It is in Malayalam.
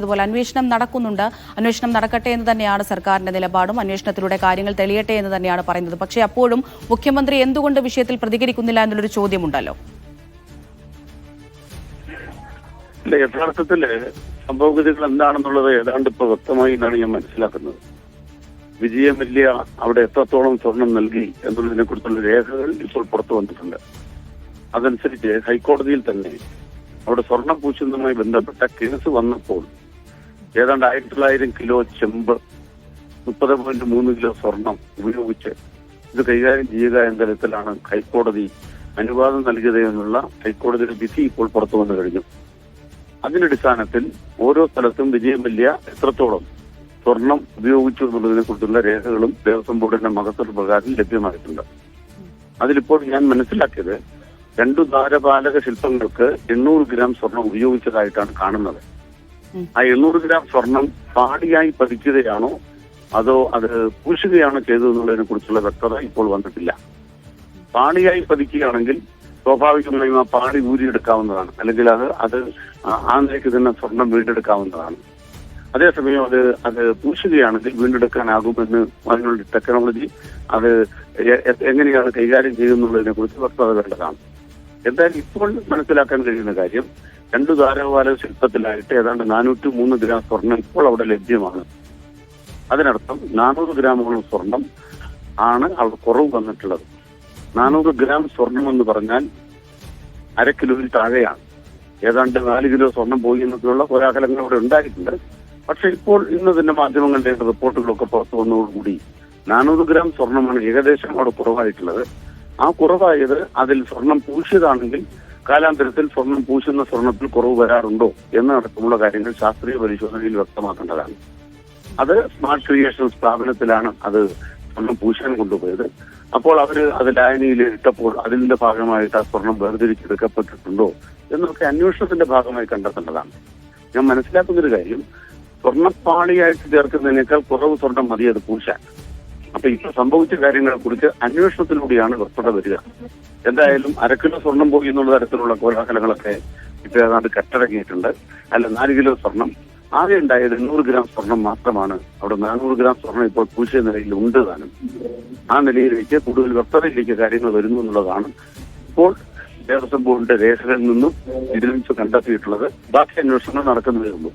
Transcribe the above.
അതുപോലെ അന്വേഷണം നടക്കുന്നുണ്ട്. അന്വേഷണം നടക്കട്ടെ എന്ന് തന്നെയാണ് സർക്കാരിന്റെ നിലപാടും. അന്വേഷണത്തിലൂടെ കാര്യങ്ങൾ തെളിയട്ടെ എന്ന് തന്നെയാണ് പറയുന്നത്. പക്ഷേ അപ്പോഴും മുഖ്യമന്ത്രി എന്തുകൊണ്ട് വിഷയത്തിൽ പ്രതികരിക്കുന്നില്ല എന്നുള്ളൊരു ചോദ്യമുണ്ടല്ലോ. യഥാർത്ഥത്തിൽ സംഭവഗതികൾ എന്താണെന്നുള്ളത് ഏതാണ്ട് ഇപ്പൊ വ്യക്തമായി എന്നാണ് ഞാൻ മനസ്സിലാക്കുന്നത്. വിജയമല്യ അവിടെ എത്രത്തോളം സ്വർണം നൽകി എന്നുള്ളതിനെ കുറിച്ചുള്ള രേഖകൾ ഇപ്പോൾ പുറത്തു വന്നിട്ടുണ്ട്. അതനുസരിച്ച് ഹൈക്കോടതിയിൽ തന്നെ അവിടെ സ്വർണം പൂശുന്നതുമായി ബന്ധപ്പെട്ട കേസ് വന്നപ്പോൾ ഏതാണ്ട് ആയിരത്തി തൊള്ളായിരം കിലോ ചെമ്പ് മുപ്പത് പോയിന്റ് മൂന്ന് കിലോ സ്വർണം ഉപയോഗിച്ച് ഇത് കൈകാര്യം ചെയ്യുക എന്ന തരത്തിലാണ് ഹൈക്കോടതി അനുവാദം നൽകിയത് എന്നുള്ള ഹൈക്കോടതിയുടെ വിധി ഇപ്പോൾ പുറത്തു വന്നു കഴിഞ്ഞു അതിന്റെ ഓരോ സ്ഥലത്തും വിജയമല്യ എത്രത്തോളം സ്വർണം ഉപയോഗിച്ചു എന്നുള്ളതിനെ കുറിച്ചുള്ള രേഖകളും ദേവസ്വം ബോർഡിന്റെ മകത്തൊരു പ്രകാരം ലഭ്യമായിട്ടുണ്ട് അതിലിപ്പോൾ ഞാൻ മനസ്സിലാക്കിയത് രണ്ടു ദ്വാരപാലക ശില്പങ്ങൾക്ക് എണ്ണൂറ് ഗ്രാം സ്വർണം ഉപയോഗിച്ചതായിട്ടാണ് കാണുന്നത്. ആ എണ്ണൂറ് ഗ്രാം സ്വർണം പാടിയായി പതിക്കുകയാണോ? അതോ അത് പൂശുകയാണോ ചെയ്തതെന്നുള്ളതിനെ കുറിച്ചുള്ള വ്യക്തത ഇപ്പോൾ വന്നിട്ടില്ല. പാടിയായി പതിക്കുകയാണെങ്കിൽ സ്വാഭാവികമായും ആ പാടി ഊരിയെടുക്കാവുന്നതാണ്. അല്ലെങ്കിൽ അത് അത് ആ- നിലയ്ക്ക് തന്നെ സ്വർണം വീണ്ടെടുക്കാവുന്നതാണ്. അതേസമയം അത് അത് പൂശുകയാണെങ്കിൽ വീണ്ടെടുക്കാനാകുമെന്ന് അതിനുള്ള ടെക്നോളജി അത് എങ്ങനെയാണ് കൈകാര്യം ചെയ്യുന്നുള്ളതിനെ കുറിച്ച് വ്യക്തത വേണ്ടതാണ്. എന്തായാലും ഇപ്പോൾ മനസ്സിലാക്കാൻ കഴിയുന്ന കാര്യം രണ്ടു താരവാല ശില്പത്തിലായിട്ട് ഏതാണ്ട് നാനൂറ്റി മൂന്ന് ഗ്രാം സ്വർണം ഇപ്പോൾ അവിടെ ലഭ്യമാണ്. അതിനർത്ഥം നാനൂറ് ഗ്രാമോളം സ്വർണം ആണ് അവിടെ കുറവ് വന്നിട്ടുള്ളത്. നാനൂറ് ഗ്രാം സ്വർണം എന്ന് പറഞ്ഞാൽ അര കിലോയിൽ താഴെയാണ്. ഏതാണ്ട് നാല് കിലോ സ്വർണം പോയി എന്നൊക്കെയുള്ള കോലാഹലങ്ങൾ അവിടെ ഉണ്ടായിട്ടുണ്ട്. പക്ഷെ ഇപ്പോൾ ഇന്ന് തന്നെ മാധ്യമങ്ങളുടെ റിപ്പോർട്ടുകളൊക്കെ പുറത്തു വന്നതോടുകൂടി നാനൂറ് ഗ്രാം സ്വർണമാണ് ഏകദേശം അവിടെ കുറവായിട്ടുള്ളത്. ആ കുറവായത് അതിൽ സ്വർണം പൂശിയതാണെങ്കിൽ കാലാന്തരത്തിൽ സ്വർണം പൂശുന്ന സ്വർണത്തിൽ കുറവ് വരാറുണ്ടോ എന്നടക്കമുള്ള കാര്യങ്ങൾ ശാസ്ത്രീയ പരിശോധനയിൽ വ്യക്തമാക്കേണ്ടതാണ്. അത് സ്മാർട്ട് ക്രിയേഷൻ സ്ഥാപനത്തിലാണ് അത് സ്വർണം പൂശാൻ കൊണ്ടുപോയത്. അപ്പോൾ അവർ അത് ലായനിയിൽ ഇട്ടപ്പോൾ അതിന്റെ ഭാഗമായിട്ട് ആ സ്വർണം വേർതിരിച്ചെടുക്കപ്പെട്ടിട്ടുണ്ടോ എന്നൊക്കെ അന്വേഷണത്തിന്റെ ഭാഗമായി കണ്ടെത്തേണ്ടതാണ്. ഞാൻ മനസ്സിലാക്കുന്ന ഒരു കാര്യം സ്വർണപ്പാളിയായിട്ട് ചേർക്കുന്നതിനേക്കാൾ കുറവ് സ്വർണം മതി അത് പൂശാൻ. അപ്പൊ ഇപ്പൊ സംഭവിച്ച കാര്യങ്ങളെ കുറിച്ച് അന്വേഷണത്തിലൂടെയാണ് വ്യക്തത വരിക. എന്തായാലും അരക്കിലോ സ്വർണം പോയി എന്നുള്ള തരത്തിലുള്ള കോലാഹലങ്ങളൊക്കെ ഇപ്പൊ ഏതാണ്ട് കെട്ടടങ്ങിയിട്ടുണ്ട്. അല്ല നാല് കിലോ സ്വർണം. ആകെ ഉണ്ടായത് എണ്ണൂറ് ഗ്രാം സ്വർണം മാത്രമാണ്. അവിടെ നാനൂറ് ഗ്രാം സ്വർണം ഇപ്പോൾ പൂശിയ നിലയിൽ ഉണ്ട് താനും. ആ നിലയിലേക്ക് കൂടുതൽ വ്യക്തതയിലേക്ക് കാര്യങ്ങൾ വരുന്നു എന്നുള്ളതാണ് ഇപ്പോൾ ദേവസ്വം ബോർഡിന്റെ രേഖകളിൽ നിന്നും വിജിലൻസ് കണ്ടെത്തിയിട്ടുള്ളത്. ബാക്കി അന്വേഷണം നടക്കുന്നതേ ഉള്ളൂ.